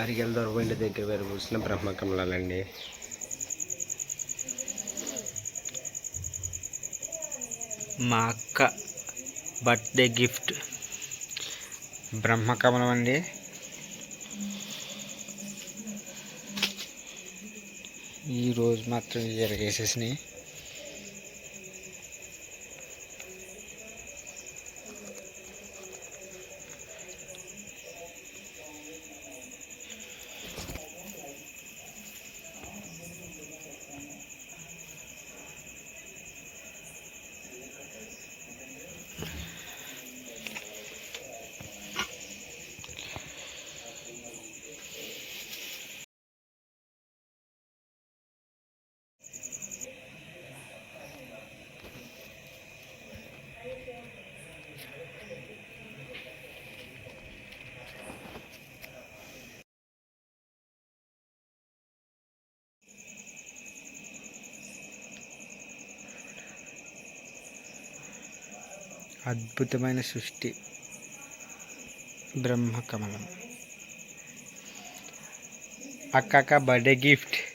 నారికేల దొరబండి దగ్గర విరబూసిన బ్రహ్మకమలాలండి. మా అక్క బర్త్డే గిఫ్ట్. బ్రహ్మకమలం అండి ఈరోజు మాత్రం ఎరగేసేసినాయి అద్భుతమైన సృష్టి. బ్రహ్మకమలం. అక్కక బర్త్డే గిఫ్ట్.